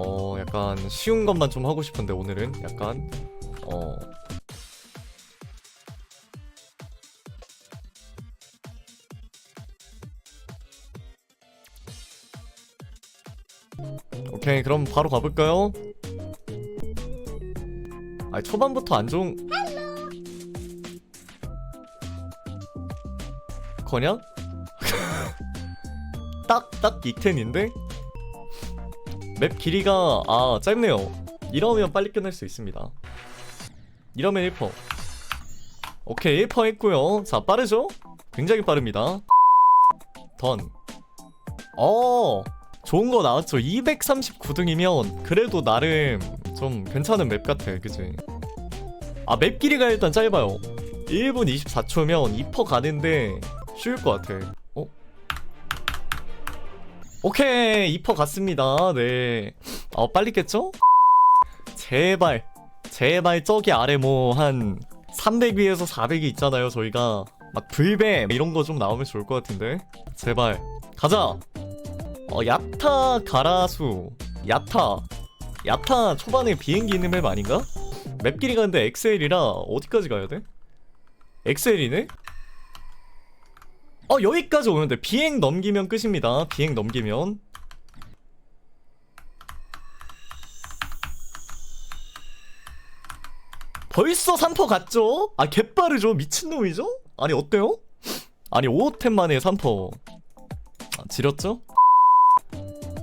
어 약간 쉬운 것만 좀 하고 싶은데 오늘은 약간 어 오케이 그럼 바로 가볼까요? 아 초반부터 안 좋은 거냐? 딱 딱 이텐인데 맵 길이가 아 짧네요 이러면 빨리 끝낼 수 있습니다 이러면 1퍼 오케이 1퍼 했고요 자 빠르죠? 굉장히 빠릅니다 던 어, 좋은 거 나왔죠. 239등이면 그래도 나름 좀 괜찮은 맵 같아. 그지? 아, 맵 길이가 일단 짧아요. 1분 24초면 2퍼 가는데 쉬울 것 같아. 어? 오케이, 2퍼 갔습니다. 네. 어, 빨리 깼죠? 제발, 제발 저기 아래 뭐 한 300위에서 400이 있잖아요. 저희가 막 불뱀 이런 거 좀 나오면 좋을 것 같은데. 제발. 가자. 어 야타 가라수 야타 야타 초반에 비행기 있는 맵 아닌가? 맵 길이가 근데 XL이라 어디까지 가야 돼? XL이네? 어 여기까지 돼 비행 넘기면 끝입니다 비행 넘기면 벌써 3퍼 갔죠? 아 개빠르죠 미친놈이죠? 아니 어때요? 아니 5템 만에 3퍼 아, 지렸죠?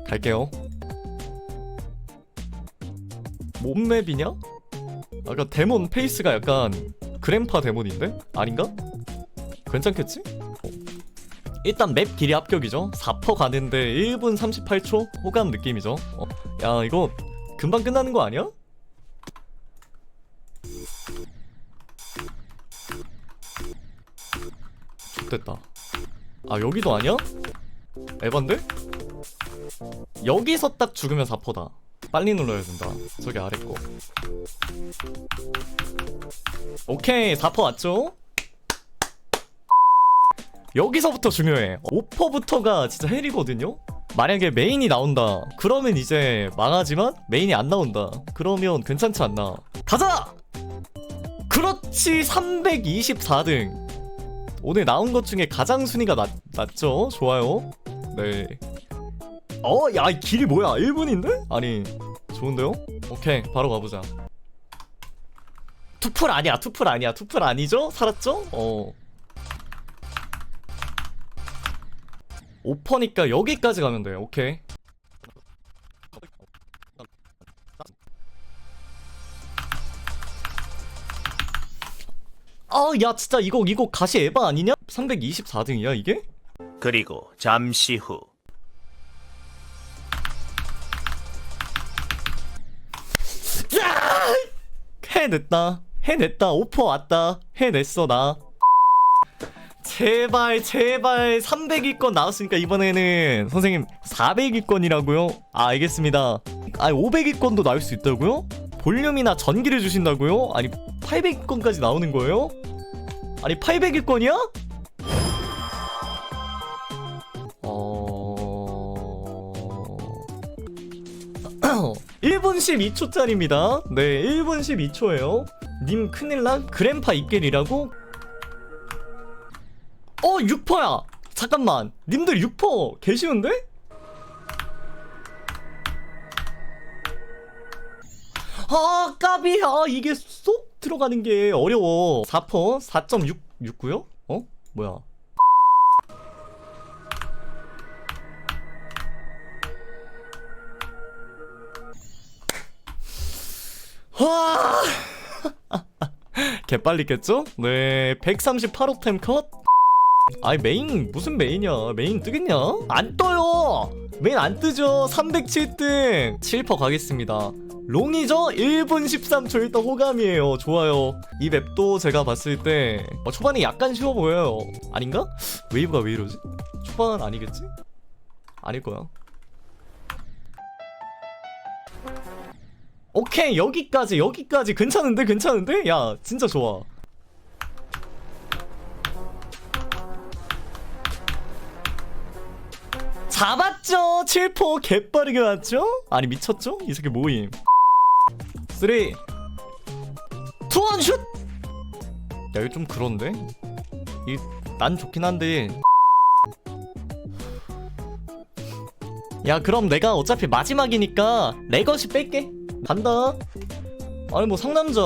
갈게요. 뭔 맵이냐? 아까 데몬 페이스가 약간 그램파 데몬인데? 아닌가? 괜찮겠지? 어. 일단 맵 길이 합격이죠. 4퍼 가는데 1분 38초 호감 느낌이죠. 어. 야 이거 금방 끝나는 거 아니야? 됐다. 아 여기도 아니야? 에반데? 여기서 딱 죽으면 4퍼다 빨리 눌러야 된다 저기 아래 거 오케이 4퍼 왔죠? 여기서부터 중요해 5퍼부터가 진짜 헬이거든요? 만약에 메인이 나온다 그러면 이제 망하지만 메인이 안 나온다 그러면 괜찮지 않나 가자! 그렇지 324등 오늘 나온 것 중에 가장 순위가 낮, 낮죠? 좋아요 네 어, 야, 이 길이 뭐야? 1분인데? 아니, 좋은데요? 오케이, 바로 가보자. 투풀 아니야, 투풀 아니야, 투풀 아니죠? 살았죠? 어. 오퍼니까 여기까지 가면 돼. 오케이. 아, 야, 진짜 이거 이거 가시 에바 아니냐? 324등이야 이게? 그리고 잠시 후 야! 해냈다. 해냈다. 오퍼 왔다. 해냈어 나. 제발 제발 300위권 나왔으니까 이번에는 선생님 400위권이라고요? 아 알겠습니다. 아 500위권도 나올 수 있다고요? 볼륨이나 전기를 주신다고요? 아니 800위권까지 나오는 거예요? 아니 800위권이야? 어... 1분 12초짜리입니다. 네, 1분 12초예요. 님 큰일난 그램파 입겔이라고? 어, 6퍼야. 잠깐만. 님들 6퍼 계시는데? 아, 까비. 아, 이게 쏙 들어가는 게 어려워. 4퍼 4.669요? 어? 뭐야? 와! 개빨리 깼죠? 네, 138호템 컷. 아이 메인 무슨 메인이야? 메인 뜨겠냐? 안 떠요. 메인 안 뜨죠. 307등. 7퍼 가겠습니다. 롱이죠? 1분 13초 일단 호감이에요. 좋아요. 이 맵도 제가 봤을 때 어, 초반에 약간 쉬워 보여요. 아닌가? 웨이브가 왜 이러지? 초반 아니겠지? 아닐 거야. 오케이 여기까지 여기까지 괜찮은데 괜찮은데 야 진짜 좋아 잡았죠 맞죠? 7포 개빠르게 맞죠? 아니 미쳤죠? 이 새끼 모임 3 2 1 슛! 야 이거 좀 그런데? 이 난 좋긴 한데 야 그럼 내가 어차피 마지막이니까 레거시 뺄게 간다 아니 뭐 상남자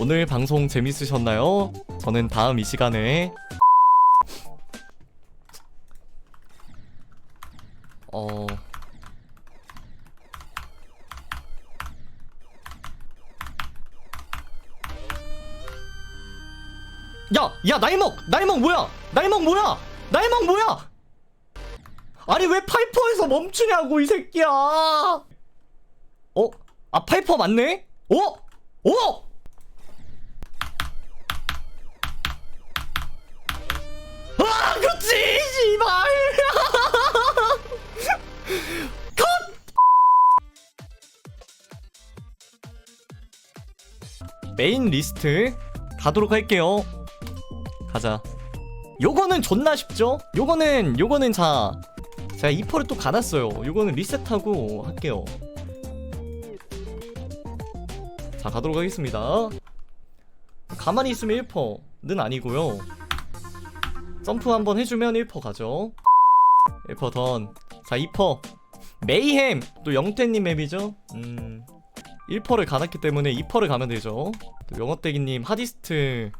오늘 방송 재밌으셨나요? 저는 다음 이 시간에 야! 야 나이먹! 나이먹 뭐야! 나이먹 뭐야! 나이먹 뭐야! 아니 왜 파이퍼에서 멈추냐고 이 새끼야! 어? 아 파이퍼 맞네? 어? 어? 아 그치 씨발 컷 메인 리스트 가도록 할게요 가자. 요거는 존나 쉽죠? 요거는 요거는 자 제가 2퍼를 또 가놨어요. 요거는 리셋하고 할게요. 자 가도록 하겠습니다. 가만히 있으면 1퍼는 아니고요. 점프 한번 해주면 1퍼 가죠. 1퍼 던자 2퍼. 메이햄! 또 영태님 맵이죠? 음 1퍼를 가놨기 때문에 2퍼를 가면 되죠. 또 영어떼기님 하디스트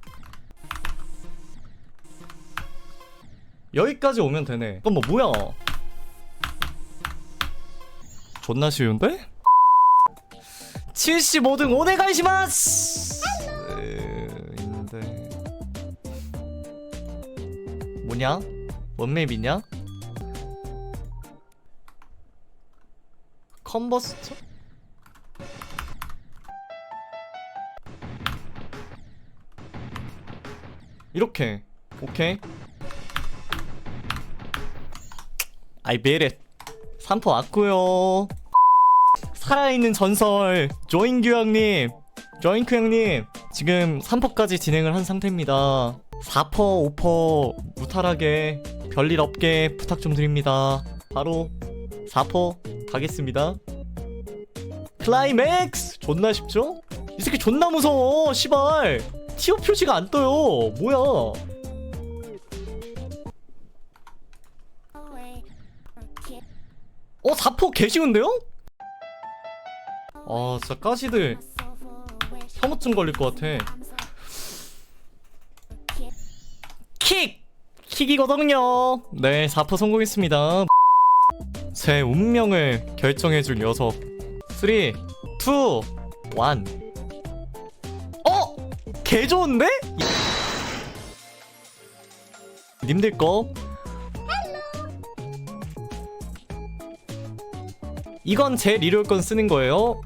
여기까지 오면 되네 그럼 뭐 뭐야 존나 쉬운데? 75등 오네가이시마스 인데 뭐냐? 뭔 맵이냐? 컨버스터? 이렇게 오케이 아이 메렛 3포 왔고요. 살아있는 전설 조인규 형님. 조인크 형님 지금 3포까지 진행을 한 상태입니다. 4퍼 5퍼 무탈하게 별일 없게 부탁 좀 드립니다. 바로 4퍼 가겠습니다. 클라이맥스! 존나 쉽죠? 이 새끼 존나 무서워 시발. 티오 표시가 안 떠요. 뭐야 어 4포 개쉬운데요? 아 진짜 까시들 혐오증 걸릴 것 같아 킥! 킥이거든요 네 4포 성공했습니다 제 운명을 결정해줄 녀석 3 2 1 어? 개 좋은데? 님들 거 이건 제 리롤 건 쓰는 거예요